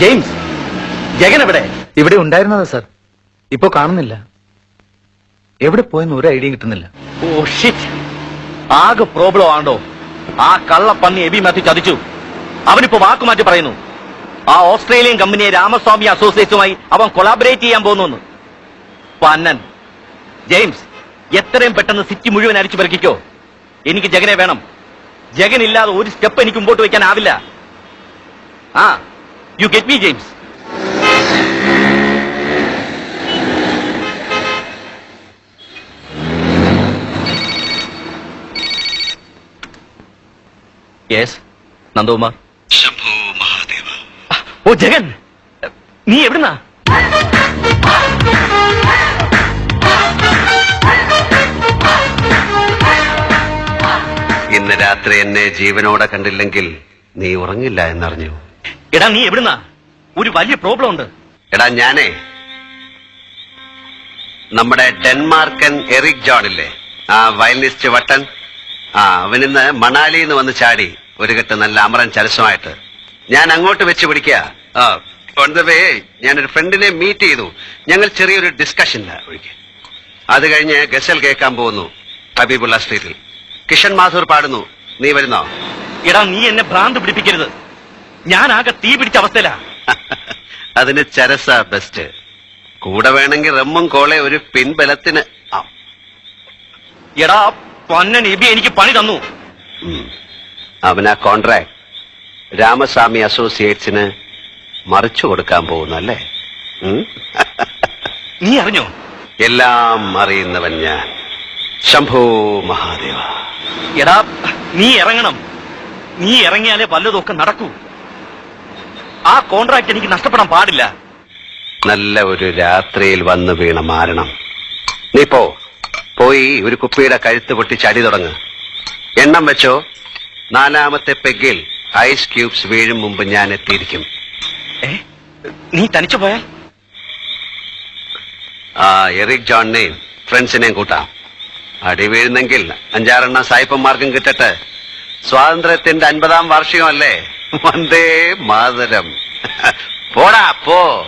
James Jagan എവിടെ? ഇവിടെ ഉണ്ടായിരുന്നതാ sir. ഇപ്പൊ കാണുന്നില്ല. എവിടെ പോയെന്ന് ഒരു ഐഡിയ കിട്ടുന്നില്ല. ഓ ഷിറ്റ് ആകെ പ്രോബ്ലം ആണ്ടോ ആ കള്ള കള്ളപ്പന്നി എബി മാത്യു ചതിച്ചു. അവനിപ്പോ വാക്കുമാറ്റി പറയുന്നു. ആ ഓസ്ട്രേലിയൻ കമ്പനിയെ രാമസ്വാമി അസോസിയേറ്റ്സുമായി അവൻ കൊളാബറേറ്റ് ചെയ്യാൻ പോകുന്നു പന്നൻ. ജെയിംസ് എത്രയും പെട്ടെന്ന് സിറ്റി മുഴുവൻ അരിച്ചു പെറുക്കിക്കോ. എനിക്ക് ജഗനെ വേണം. ജഗൻ ഇല്ലാതെ ഒരു സ്റ്റെപ്പ് എനിക്ക് മുമ്പോട്ട് വയ്ക്കാനാവില്ല. ആ you get me James yes Nandakumar Shambho Mahadeva. ഓ ജഗൻ. നീ എവിടുന്നാ? ഇന്ന് രാത്രി എന്നെ ജീവനോടെ കണ്ടില്ലെങ്കിൽ നീ ഉറങ്ങില്ല എന്നറിഞ്ഞു. എടാ നീ എവിടുന്നാ? ഒരു വലിയ പ്രോബ്ലം ഉണ്ട് എടാ ഞാനേ നമ്മുടെ ഡെൻമാർക്കൻ എറിക് ജോൺ ഇല്ലേ ആ വയലിനിസ്റ്റ് വട്ടൻ. ആ അവനിന്ന് മണാലിയിൽ നിന്ന് വന്ന് ചാടി ഒരു കെട്ട് നല്ല അമറൻ ചരസമായിട്ട്. ഞാൻ അങ്ങോട്ട് വെച്ച് പിടിക്കുക ആ the way ഞാനൊരു ഫ്രണ്ടിനെ മീറ്റ് ചെയ്തു. ഞങ്ങൾ ചെറിയൊരു ഡിസ്കഷനില്ല ഒഴികെ. അത് കഴിഞ്ഞ് ഗസൽ കേൾക്കാൻ പോകുന്നു ഹബീബുള്ള സ്ട്രീറ്റിൽ കിഷൻ മാധൂർ പാടുന്നു. നീ വരുന്നോ? എടാ നീ എന്നെ ഭ്രാന്ത് പിടിപ്പിക്കരുത്. ഞാൻ ആകെ തീ പിടിച്ച അവസ്ഥയിലാ. അതിന് ചരസ ബെസ്റ്റ്. കൂടെ വേണമെങ്കിൽ റമ്മും കോളെ ഒരു പിൻബലത്തിന്. എടാ പൊന്നൻ ഇബി എനിക്ക് പണി തന്നു. അവനാ കോൺട്രാക്ട്. രാമസ്വാമി അസോസിയേറ്റ്സിന് മറിച്ചു കൊടുക്കാൻ പോകുന്നല്ലേ? നീ അറിഞ്ഞോ? എല്ലാം അറിയുന്നവൻ ഞാൻ. ശംഭോ മഹാദേവ. എടാ നീ ഇറങ്ങണം. നീ ഇറങ്ങിയാലേ വല്ലതൊക്കെ നടക്കൂ. ആ കോൺട്രാക്ട് എനിക്ക് നഷ്ടപ്പെടാൻ പാടില്ല. നല്ല ഒരു രാത്രിയിൽ വന്നു വീണ മാരണം. നീ പോ. പോയി ഒരു കുപ്പിയുടെ കഴുത്ത് പൊട്ടി ചടി തുടങ്ങ്. എണ്ണം വെച്ചോ. നാലാമത്തെ പെഗിൽ ഐസ് ക്യൂബ്സ് വീഴും മുമ്പ് ഞാൻ എത്തിയിരിക്കും. നീ തനിച്ചു പോയാൽ? ആ എറിക് ജോണിനെയും ഫ്രണ്ട്സിനെയും കൂട്ടാം. അടി വീഴുന്നെങ്കിൽ അഞ്ചാറെണ്ണം സായിപ്പന്മാർക്കും കിട്ടട്ടെ. സ്വാതന്ത്ര്യത്തിന്റെ അൻപതാം വാർഷികമല്ലേ? வந்தே மாதரம். போடா போ.